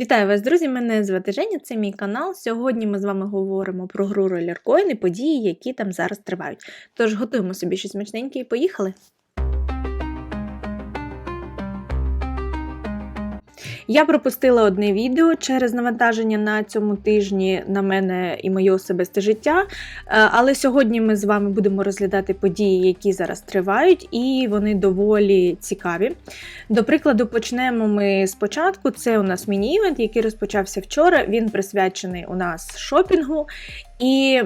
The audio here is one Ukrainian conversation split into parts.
Вітаю вас, друзі! Мене звати Женя, це мій канал. Сьогодні ми з вами говоримо про гру Roller і події, які там зараз тривають. Тож готуємо собі щось смачненьке і поїхали! Я пропустила одне відео через навантаження на цьому тижні на мене і моє особисте життя. Е, але сьогодні ми з вами будемо розглядати події, які зараз тривають, і вони доволі цікаві. До прикладу, почнемо ми спочатку. Це у нас міні-івент, який розпочався вчора. Він присвячений у нас шопінгу. І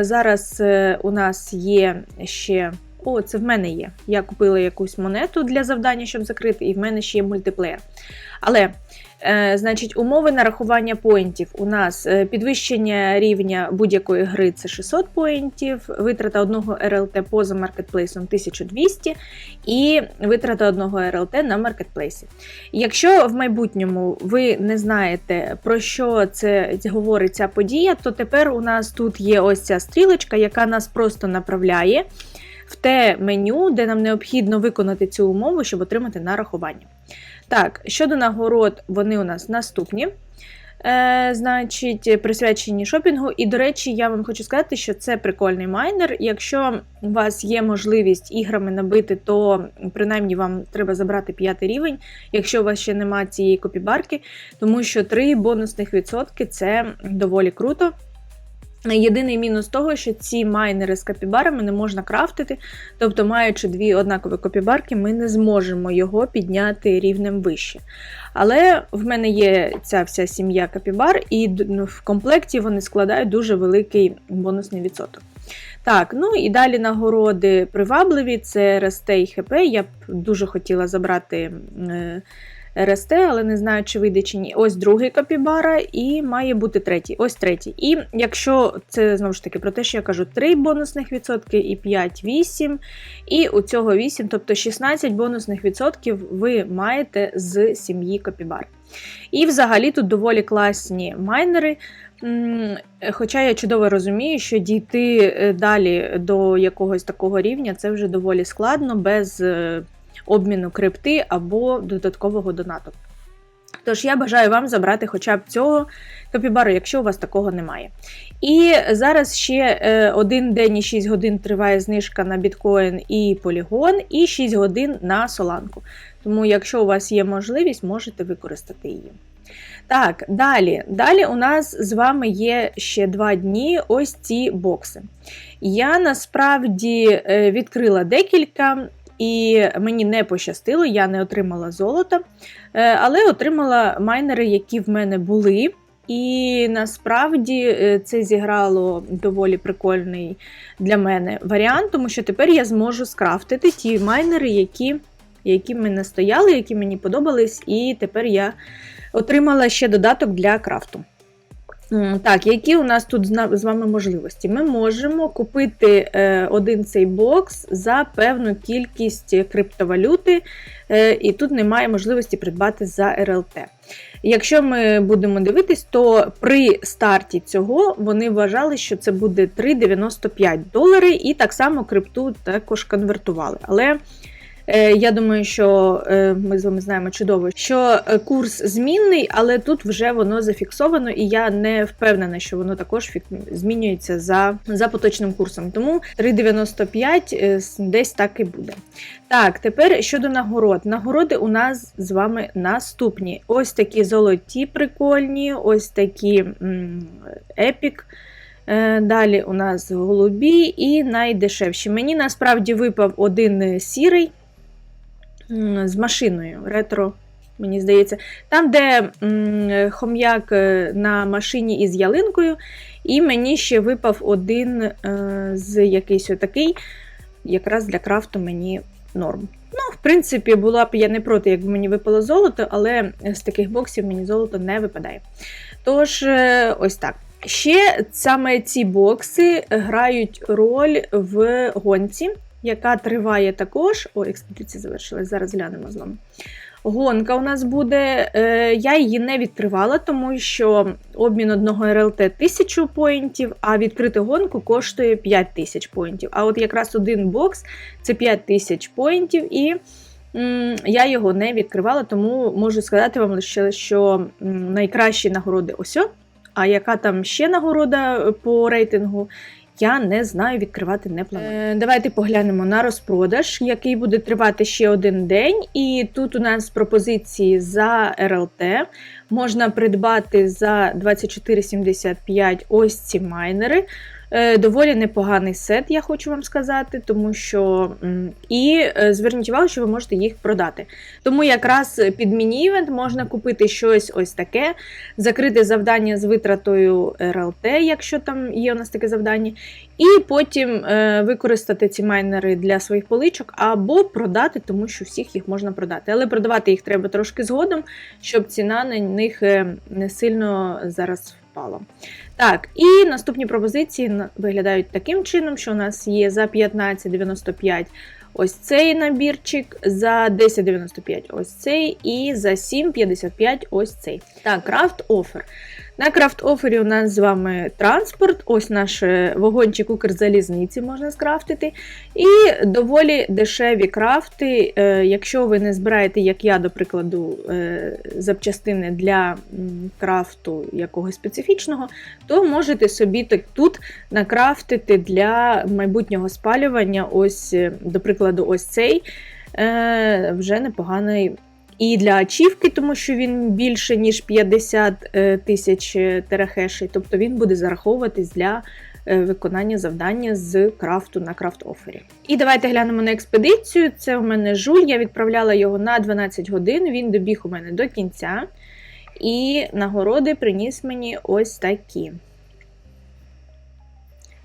зараз е, у нас є ще. О, це в мене є. Я купила якусь монету для завдання, щоб закрити, і в мене ще є мультиплеєр. Але, е, значить, умови нарахування поінтів у нас е, підвищення рівня будь-якої гри це 600 поінтів, витрата одного РЛТ поза маркетплейсом 1200 і витрата одного РЛТ на маркетплейсі. Якщо в майбутньому ви не знаєте, про що це говорить ця подія, то тепер у нас тут є ось ця стрілочка, яка нас просто направляє. В те меню, де нам необхідно виконати цю умову, щоб отримати нарахування. Так, щодо нагород, вони у нас наступні. Е, Значить, присвячені шопінгу. І, до речі, я вам хочу сказати, що це прикольний майнер. Якщо у вас є можливість іграми набити, то принаймні вам треба забрати п'ятий рівень, якщо у вас ще немає цієї копібарки, тому що 3 бонусних відсотки це доволі круто. Єдиний мінус того, що ці майнери з копібарами не можна крафтити, тобто, маючи дві однакові копібарки, ми не зможемо його підняти рівнем вище. Але в мене є ця вся сім'я копібар, і ну, в комплекті вони складають дуже великий бонусний відсоток. Так, ну і далі нагороди привабливі, це РСТ і ХП. Я б дуже хотіла забрати. Е, РСТ, але не знаю, чи вийде чи ні. Ось другий капібара, і має бути третій. Ось третій. І якщо це знову ж таки про те, що я кажу, 3 бонусних відсотки і 5 8. І у цього 8, тобто 16 бонусних відсотків ви маєте з сім'ї копібар. І взагалі тут доволі класні майнери. Хоча я чудово розумію, що дійти е, далі до якогось такого рівня це вже доволі складно, без е, обміну крипти або додаткового донату. Тож я бажаю вам забрати хоча б цього капібару, якщо у вас такого немає. І зараз ще е, один день і 6 годин триває знижка на біткоін і полігон, і 6 годин на соланку. Тому, якщо у вас є можливість, можете використати її. Так, далі. Далі у нас з вами є ще два дні ось ці бокси. Я насправді е, відкрила декілька. І мені не пощастило, я не отримала золото, е, але отримала майнери, які в мене були. І насправді е, це зіграло доволі прикольний для мене варіант, тому що тепер я зможу скрафтити ті майнери, які які мене стояли, які мені подобались, і тепер я отримала ще додаток для крафту. Так, які у нас тут з вами можливості? Ми можемо купити е, один цей бокс за певну кількість криптовалюти, е, і тут немає можливості придбати за РЛТ. Якщо ми будемо дивитись, то при старті цього вони вважали, що це буде 3,95 долари, і так само крипту також конвертували. Але я думаю, що е, ми з вами знаємо чудово, що е, курс змінний, але тут вже воно зафіксовано, і я не впевнена, що воно також змінюється за за поточним курсом. Тому 3,95 десь так і буде. Так, тепер щодо нагород. Нагороди у нас з вами наступні: ось такі золоті, прикольні, ось такі епік. Далі у нас голубі і найдешевші. Мені насправді випав один сірий з машиною ретро. Мені здається, там, де м, хом'як е, на машині із ялинкою, і мені ще випав один е, з якийсь отакий, якраз для крафту мені норм. Ну, в принципі, була б я не проти, якби мені випало золото, але з таких боксів мені золото не випадає. Тож, е, ось так. Ще саме ці бокси грають роль в гонці яка триває також. О, експедиція завершилась, зараз глянемо з вами. Гонка у нас буде. Е, я її не відкривала, тому що обмін одного РЛТ 1000 поінтів, а відкрити гонку коштує 5000 поінтів. А от якраз один бокс це 5000 поінтів. І Я його не відкривала, тому можу сказати вам лише, що найкращі нагороди ось. А яка там ще нагорода е, по рейтингу? Я не знаю, відкривати не планую. Е, давайте поглянемо на розпродаж, який буде тривати ще один день. І тут у нас пропозиції за РЛТ. Можна придбати за 24,75 ось ці майнери. Е, Доволі непоганий сет, я хочу вам сказати, тому що і е, зверніть увагу, що ви можете їх продати. Тому якраз під міні-івент можна купити щось ось таке, закрити завдання з витратою РЛТ, якщо там є у нас таке завдання, і потім е, використати ці майнери для своїх поличок або продати, тому що всіх їх можна продати. Але продавати їх треба трошки згодом, щоб ціна на них не сильно зараз впала. Так, і наступні пропозиції виглядають таким чином, що у нас є за 15,95 ось цей набірчик, за 10,95 ось цей, і за 7,55 ось цей. Так, крафт офер. На крафт офері у нас з вами транспорт, ось наш вагончик Укрзалізниці можна скрафтити. І доволі дешеві крафти. Е, Якщо ви не збираєте, як я, до прикладу, е, запчастини для крафту якогось специфічного, то можете собі так тут накрафтити для майбутнього спалювання. Ось, е, до прикладу, ось цей вже непоганий. І для ачівки, тому що він більше, ніж 50 е, тисяч терахешей, тобто він буде зараховуватись для е, виконання завдання з крафту на крафт-офері. І давайте глянемо на експедицію. Це у мене жуль, я відправляла його на 12 годин, він добіг у мене до кінця. І нагороди приніс мені ось такі.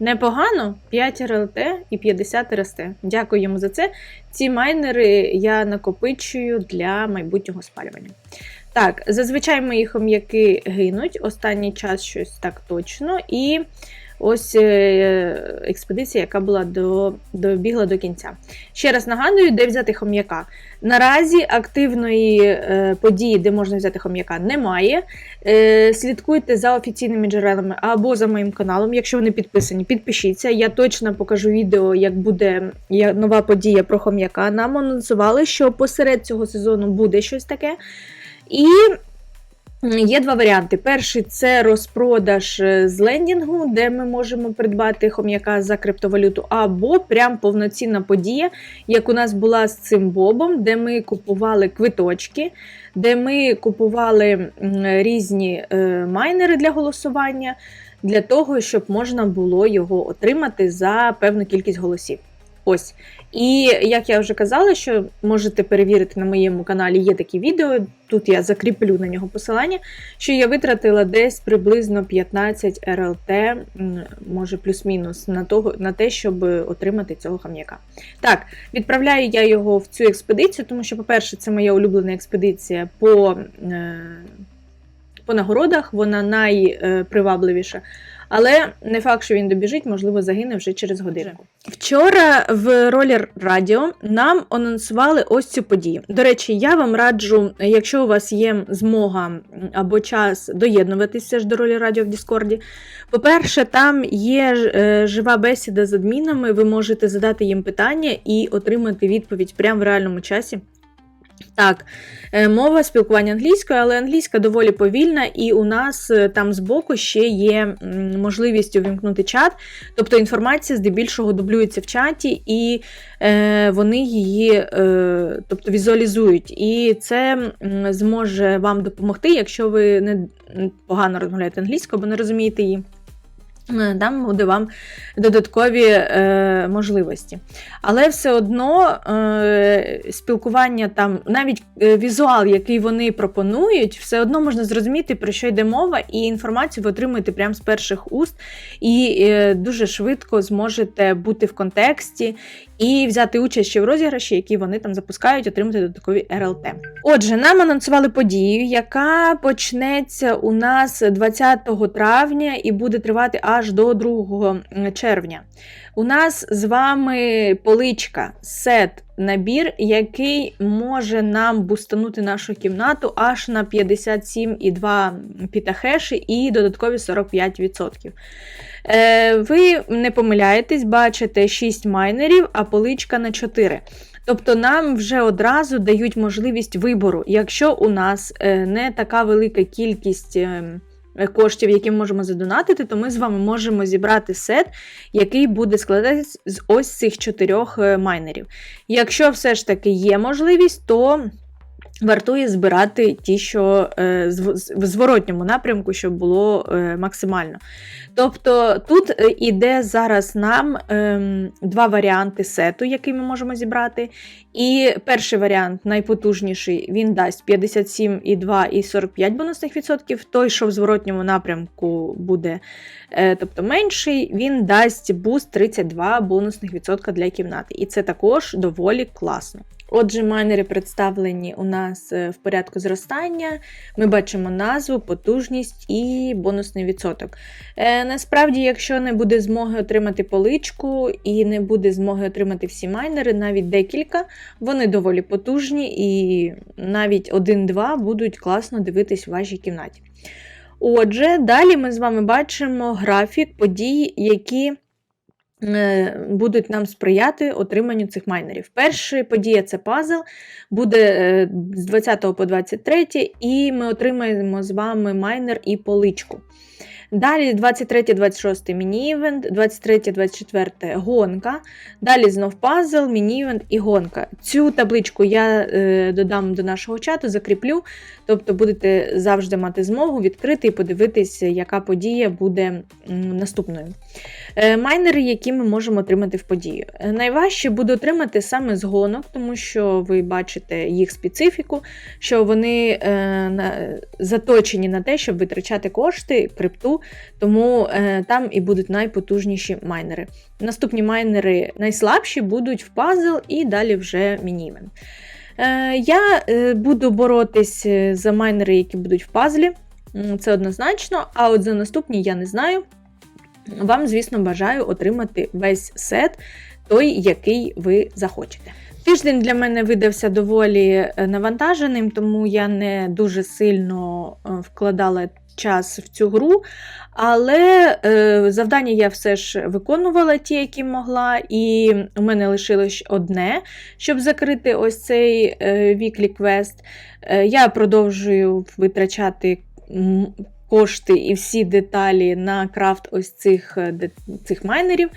Непогано 5 РЛТ і 50 РСТ. Дякую йому за це. Ці майнери я накопичую для майбутнього спалювання. Так, зазвичай мої хом'яки гинуть. Останній час щось так точно. І ось е, експедиція, яка була до, добігла до кінця. Ще раз нагадую, де взяти хом'яка. Наразі активної е, події, де можна взяти хом'яка, немає. Е, слідкуйте за офіційними джерелами або за моїм каналом. Якщо ви не підписані, підпишіться. Я точно покажу відео, як буде нова подія про хом'яка. Нам анонсували, що посеред цього сезону буде щось таке. І є два варіанти. Перший це розпродаж е, з лендінгу, де ми можемо придбати хом'яка за криптовалюту, або прям повноцінна подія, як у нас була з цим бобом, де ми купували квиточки, де ми купували різні е, майнери для голосування, для того, щоб можна було його отримати за певну кількість голосів. Ось. І як я вже казала, що можете перевірити на моєму каналі, є такі відео. Тут я закріплю на нього посилання, що я витратила десь приблизно 15 РЛТ, може плюс-мінус, на, того, на те, щоб отримати цього хам'яка. Так, відправляю я його в цю експедицію, тому що, по-перше, це моя улюблена експедиція по, е, по нагородах, вона найпривабливіша. Але не факт, що він добіжить, можливо, загине вже через годинку. Вчора в Ролер Радіо нам анонсували ось цю подію. До речі, я вам раджу, якщо у вас є змога або час доєднуватися ж до Ролер Радіо в Діскорді. По-перше, там є е, жива бесіда з адмінами, ви можете задати їм питання і отримати відповідь прямо в реальному часі. Так, е, мова спілкування англійською, але англійська доволі повільна, і у нас е, там збоку ще є можливість увімкнути чат, тобто інформація здебільшого дублюється в чаті, і е, вони її е, тобто, візуалізують. І це зможе вам допомогти, якщо ви не погано розмовляєте англійською або не розумієте її. Е, Дам буде вам додаткові е, можливості. Але все одно е, спілкування там, навіть е, візуал, який вони пропонують, все одно можна зрозуміти, про що йде мова, і інформацію ви отримуєте прямо з перших уст, і е, дуже швидко зможете бути в контексті і взяти участь ще в розіграші, які вони там запускають, отримати додаткові РЛТ. Отже, нам анонсували подію, яка почнеться у нас 20 травня і буде тривати аж до 2 червня. У нас з вами поличка, сет, набір, який може нам бустанути нашу кімнату аж на 57,2 пітахеші і додаткові 45%. Е, ви не помиляєтесь, бачите 6 майнерів, а поличка на 4. Тобто нам вже одразу дають можливість вибору, якщо у нас е, не така велика кількість. Ем, Коштів, які ми можемо задонатити, то ми з вами можемо зібрати сет, який буде складатися з ось цих чотирьох е, майнерів. Якщо все ж таки є можливість, то вартує збирати ті, що е, в зворотньому напрямку, щоб було е, максимально. Тобто тут е, іде зараз нам ем, два варіанти сету, який ми можемо зібрати. І перший варіант, найпотужніший, він дасть 57,2 і 45 бонусних відсотків. Той, що в зворотньому напрямку буде тобто менший, він дасть буст 32 бонусних відсотка для кімнати. І це також доволі класно. Отже, майнери представлені у нас е, в порядку зростання. Ми бачимо назву, потужність і бонусний відсоток. Е, насправді, якщо не буде змоги отримати поличку і не буде змоги отримати всі майнери, навіть декілька, вони доволі потужні і навіть один-два будуть класно дивитись в вашій кімнаті. Отже, далі ми з вами бачимо графік подій, які будуть нам сприяти отриманню цих майнерів. Перша подія це пазл, буде е, з 20 по 23, і ми отримаємо з вами майнер і поличку. Далі 23-26 міні-івент, 23-24 гонка. Далі знов пазл, міні-івент і гонка. Цю табличку я е, додам до нашого чату, закріплю. Тобто будете завжди мати змогу відкрити і подивитися, яка подія буде наступною. Е, майнери, які ми можемо отримати в подію. Е, Найважче буде отримати саме з гонок, тому що ви бачите їх специфіку, що вони е, на, заточені на те, щоб витрачати кошти, крипту, тому е, там і будуть найпотужніші майнери. Наступні майнери найслабші будуть в пазл і далі вже мінімен. Е, я е, буду боротись е, за майнери, які будуть в пазлі. Це однозначно, а от за наступні я не знаю. Вам, звісно, бажаю отримати весь сет, той, який ви захочете. Тиждень для мене видався доволі е, навантаженим, тому я не дуже сильно е, вкладала час в цю гру. Але е, завдання я все ж виконувала ті, які могла, і у мене лишилось одне, щоб закрити ось цей е, віклі квест. Е, я продовжую витрачати кошти і всі деталі на крафт ось цих, е, цих майнерів.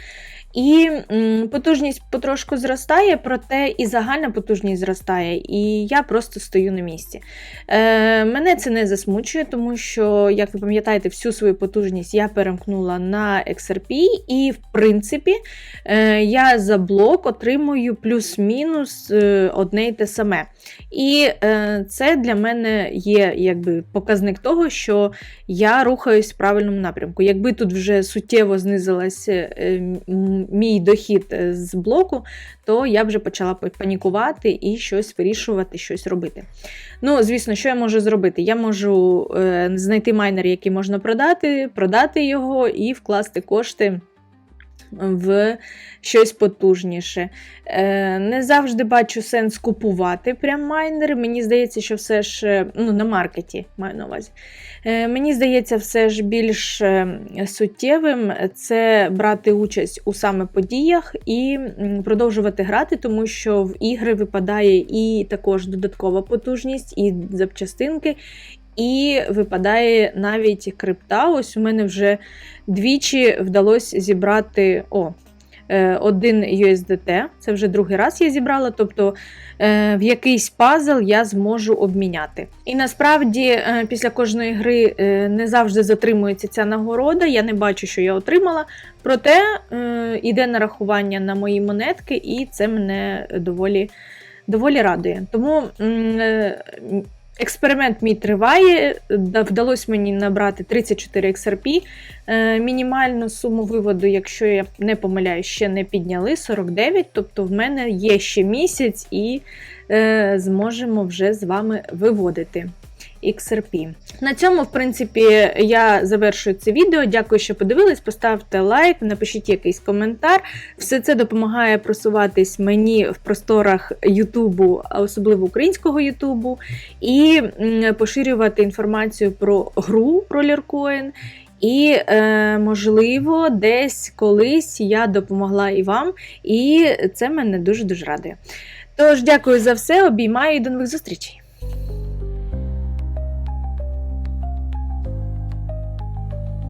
І потужність потрошку зростає, проте і загальна потужність зростає, і я просто стою на місці. Е, мене це не засмучує, тому що, як ви пам'ятаєте, всю свою потужність я перемкнула на XRP, і, в принципі, е, я за блок отримую плюс-мінус е, одне й те саме. І е, це для мене є якби показник того, що я рухаюсь в правильному напрямку. Якби тут вже суттєво знизилась е, мій дохід е, з блоку, то я вже почала па- панікувати і щось вирішувати, щось робити. Ну, звісно, що я можу зробити? Я можу е, знайти майнер, який можна продати, продати його і вкласти кошти. В щось потужніше. Е, не завжди бачу сенс купувати прям майнери. Мені здається, що все ж е, ну, на маркеті маю на увазі. Е, мені здається, все ж більш суттєвим це брати участь у саме подіях і продовжувати грати, тому що в ігри випадає і також додаткова потужність, і запчастинки. І випадає навіть крипта. Ось у мене вже двічі вдалося зібрати о, е, один USDT. Це вже другий раз я зібрала, тобто е, в якийсь пазл я зможу обміняти. І насправді е, після кожної гри е, не завжди затримується ця нагорода. Я не бачу, що я отримала. Проте е, іде нарахування на мої монетки, і це мене доволі, доволі радує. Тому. Експеримент мій триває. Да- Вдалося мені набрати 34 XRP. Е, мінімальну суму виводу, якщо я не помиляюсь, ще не підняли 49. Тобто в мене є ще місяць і е, зможемо вже з вами виводити. XRP. На цьому, в принципі, я завершую це відео. Дякую, що подивились. Поставте лайк, напишіть якийсь коментар. Все це допомагає просуватись мені в просторах Ютубу, особливо українського Ютубу, і поширювати інформацію про гру про Lurcoin. І, е, можливо, десь колись я допомогла і вам, і це мене дуже-дуже радує. Тож дякую за все, обіймаю і до нових зустрічей.